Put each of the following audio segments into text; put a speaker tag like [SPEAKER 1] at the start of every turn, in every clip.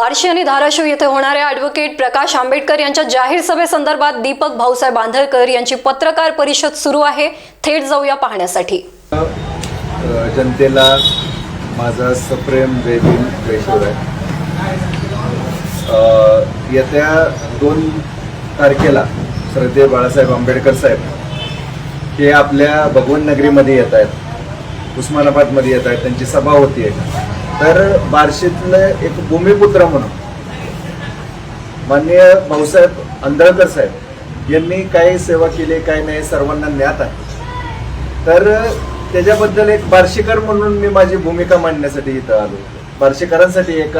[SPEAKER 1] बार्शी आणि धाराशिव येथे होणाऱ्या ॲडव्होकेट प्रकाश आंबेडकर यांच्या जाहीर सभेसंदर्भात दीपक भाऊसाहेब आंधळकर यांची पत्रकार परिषद सुरू आहे. थेट जाऊया पाहण्यासाठी.
[SPEAKER 2] जनतेला माझा सप्रेम वेदिन वेशोर आहे येत्या दोन तारखेला श्रद्धेय बाळासाहेब आंबेडकर साहेब हे आपल्या भगवन नगरीमध्ये येत आहेत उस्मानाबादमध्ये येत आहेत त्यांची सभा होती आहे तर बार्शीतलं एक भूमिपुत्र म्हणून माननीय भाऊसाहेब आंधळकर साहेब यांनी काय सेवा केली काय नाही सर्वांना ज्ञात आहे. तर त्याच्याबद्दल एक बार्शीकर म्हणून मी माझी भूमिका मांडण्यासाठी इथं आलो. बार्शीकरांसाठी एक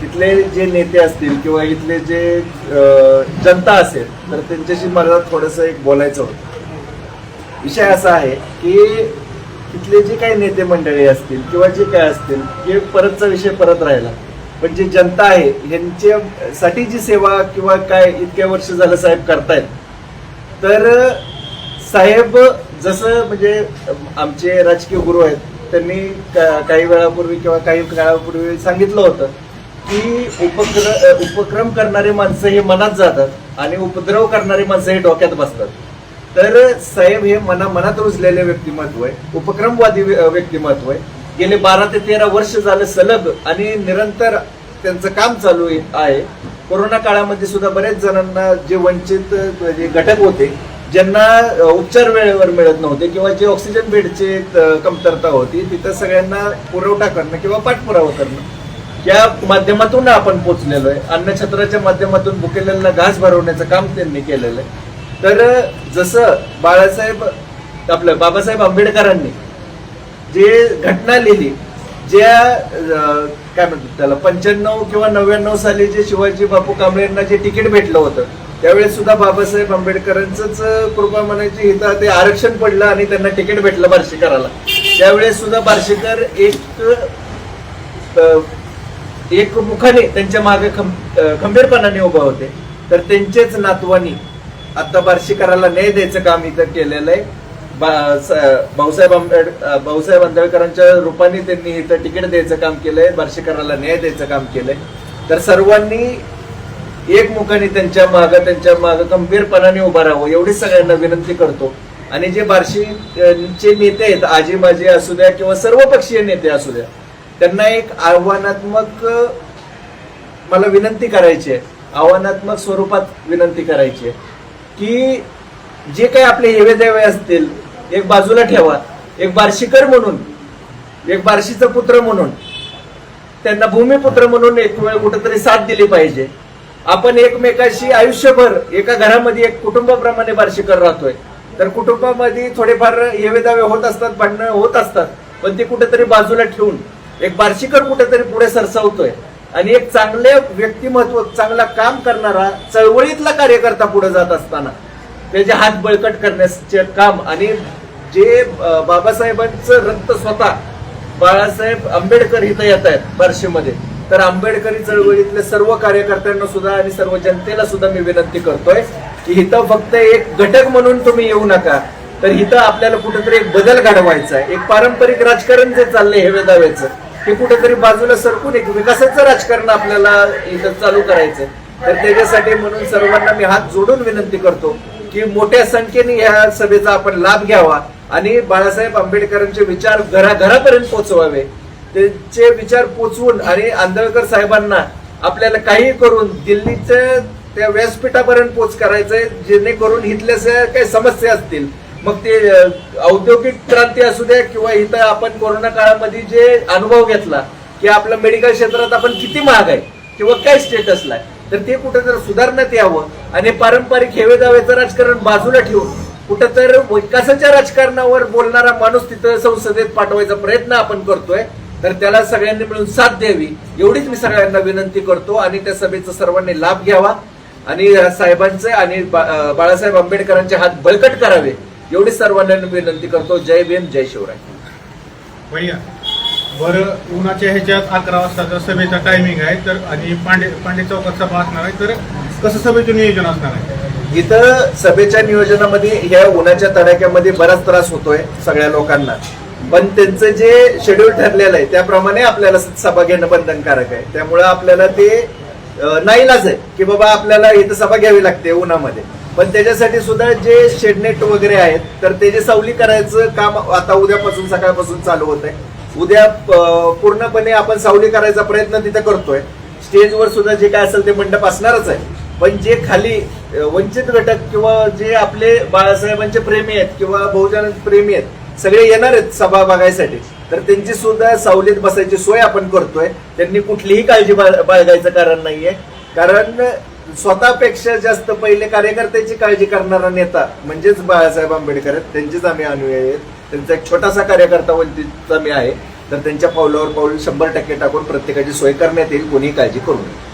[SPEAKER 2] तिथले जे नेते असतील किंवा इथले जे जनता असेल तर त्यांच्याशी मला थोडंसं एक बोलायचं होतं. विषय असा आहे की तिथले जे काही नेते मंडळी असतील किंवा जे काय असतील हे परतचा विषय परत राहिला. पण जी जनता आहे यांच्यासाठी जी सेवा किंवा काय इतक्या वर्ष झालं साहेब करतायत तर साहेब जसं म्हणजे आमचे राजकीय गुरु आहेत त्यांनी का- काही वेळापूर्वी किंवा काही काळापूर्वी सांगितलं होतं की उपक्र उपक्रम करणारी माणसं हे मनात जातात आणि उपद्रव करणारी माणसं हे डोक्यात बसतात. तर साहेब हे मना मनात रुजलेले व्यक्तिमत्व आहे. उपक्रमवादी व्य- व्यक्तिमत्व आहे. गेले बारा ते तेरा वर्ष झालं सलग आणि निरंतर त्यांचं काम चालू आहे- कोरोना काळामध्ये सुद्धा बऱ्याच जणांना जे वंचित जे घटक होते ज्यांना उपचार वेळेवर मिळत नव्हते किंवा जे ऑक्सिजन बेडचे कमतरता होती तिथं सगळ्यांना पुरवठा करणं किंवा पाठपुरावा करणं या माध्यमातून आपण पोचलेलो आहे. अन्नछत्राच्या माध्यमातून भुकेलेला घास भरवण्याचं काम त्यांनी केलेलं आहे. तर जसं बाळासाहेब आपलं बाबासाहेब आंबेडकरांनी जे घटना लिहिली ज्या काय म्हणतात त्याला पंच्याण्णव किंवा नव्याण्णव साली जे शिवाजी बापू कांबळे यांना जे तिकीट भेटलं होतं त्यावेळेस सुद्धा बाबासाहेब आंबेडकरांचंच कृपा म्हणायची इथं ते आरक्षण पडलं आणि त्यांना तिकीट भेटलं बार्शीकराला. त्यावेळेस सुद्धा बार्शीकर एक एक मुखाने त्यांच्या मागे खंबीरपणाने उभा होते. तर त्यांचेच नातवानी आता बार्शीकराला न्याय द्यायचं काम इथं केलेलं आहे. भाऊसाहेब आंबेड भाऊसाहेब आंबेडकरांच्या रूपाने त्यांनी इथं तिकीट द्यायचं काम केलंय बार्शीकराला न्याय द्यायचं काम केलंय. तर सर्वांनी एकमुखाने त्यांच्या माग त्यांच्या माग गंभीरपणाने उभा राहावं एवढीच सगळ्यांना विनंती करतो. आणि जे बार्शीचे नेते आहेत आजी माजी असू द्या किंवा सर्व पक्षीय नेते असू द्या त्यांना एक आव्हानात्मक मला विनंती करायची आहे. आव्हानात्मक स्वरूपात विनंती करायची आहे. की जे काही आपले हेवे देवे असतील एक बाजूला ठेवा. एक बार्शीकर म्हणून एक बार्शीचा पुत्र म्हणून. त्यांना भूमिपुत्र म्हणून एक वेळ कुठेतरी साथ दिली पाहिजे. आपण एकमेकाशी आयुष्यभर एका घरामध्ये एक कुटुंबाप्रमाणे बार्शीकर राहतोय. तर कुटुंबामध्ये थोडेफार येवेदावे होत असतात भांडणं होत असतात पण ते कुठेतरी बाजूला ठेवून एक बार्शीकर कुठेतरी पुढे सरसावतोय. आणि एक चांगले व्यक्तिमत्व चांगला काम करणारा चळवळीतला कार्यकर्ता पुढे जात असताना त्याचे हात बळकट करण्याचे काम आणि जे बाबासाहेबांचं रक्त स्वतः बाळासाहेब आंबेडकर इथं येत आहेत बार्शीमध्ये तर आंबेडकरी चळवळीतल्या सर्व कार्यकर्त्यांना सुद्धा आणि सर्व जनतेला सुद्धा मी विनंती करतोय की इथं फक्त एक घटक म्हणून तुम्ही येऊ नका तर इथं आपल्याला कुठेतरी एक बदल घडवायचा आहे. एक पारंपरिक राजकारण जे चाललंय हे वेदावेचं ते कुठेतरी बाजूला सरकून एक विकासाचं राजकारण आपल्याला इथं चालू करायचं तर त्याच्यासाठी म्हणून सर्वांना मी हात जोडून विनंती करतो की मोठ्या संख्येने ह्या सभेचा आपण लाभ घ्यावा आणि बाळासाहेब आंबेडकरांचे विचार घराघरापर्यंत पोचवावे त्यांचे विचार पोचवून आणि आंधळकर साहेबांना आपल्याला काही करून दिल्लीच्या त्या व्यासपीठापर्यंत पोच करायचंय जेणेकरून इथल्या काही समस्या असतील. मग ते औद्योगिक क्रांती असू द्या किंवा इथं आपण कोरोना काळामध्ये जे अनुभव घेतला की आपलं मेडिकल क्षेत्रात आपण किती महाग आहे किंवा काय स्टेटसला आहे तर ते कुठं जर सुधारण्यात यावं आणि पारंपरिक हेवे दावेचं राजकारण बाजूला ठेवून कुठं तर विकासाच्या राजकारणावर बोलणारा माणूस तिथं संसदेत पाठवायचा प्रयत्न आपण करतोय तर त्याला सगळ्यांनी मिळून साथ द्यावी एवढीच मी सगळ्यांना विनंती करतो आणि त्या सभेचा सर्वांनी लाभ घ्यावा आणि साहेबांचे आणि बा- बाळासाहेब आंबेडकरांचे हात बळकट करावे. एवढीच सर्वांना विनंती करतो. जय भीम जय शिवराय.
[SPEAKER 3] भैया बरं उन्हाच्या ह्याच्यात अकरा वाजताचा सभेचा टायमिंग आहे तर आणि पांडे पांडे चौकात सभा असणार आहे तर कसं सभेचं नियोजन असणार आहे?
[SPEAKER 2] इथं सभेच्या नियोजनामध्ये ह्या उन्हाच्या तडाख्यामध्ये बराच त्रास होतोय सगळ्या लोकांना. पण त्यांचं जे शेड्यूल ठरलेलं आहे त्याप्रमाणे आपल्याला सभा घेणं बंधनकारक आहे. त्यामुळं आपल्याला ते अं, नाईलाज आहे की बाबा आपल्याला इथं सभा घ्यावी लागते उन्हामध्ये. पण त्याच्यासाठी सुद्धा जे शेडनेट वगैरे आहेत तर ते जे सावली करायचं काम आता उद्यापासून सकाळपासून चालू होत आहे. उद्या पूर्णपणे आपण सावली करायचा प्रयत्न तिथे करतोय. स्टेजवर सुद्धा जे काय असेल ते मंडप असणारच आहे. पण जे खाली वंचित घटक किंवा जे आपले बाळासाहेबांचे प्रेमी आहेत किंवा बहुजन प्रेमी आहेत सगळे येणार आहेत सभा बघायसाठी. तर त्यांची सुद्धा सावलीत बसायची सोय आपण करतोय. त्यांनी कुठलीही काळजी बाळ- बाळगायचं कारण नाहीये. कारण स्वतःपेक्षा जास्त पहिले कार्यकर्त्याची काळजी करणारा नेता म्हणजेच बाळासाहेब आंबेडकर आहेत. त्यांचेच आम्ही अनुयायी आहेत. त्यांचा एक छोटासा कार्यकर्ता वंचितचा मी आहे. तर त्यांच्या पावलावर पाऊल शंभर टक्के टाकून प्रत्येकाची सोय करण्यात येईल. कोणीही काळजी करू नये.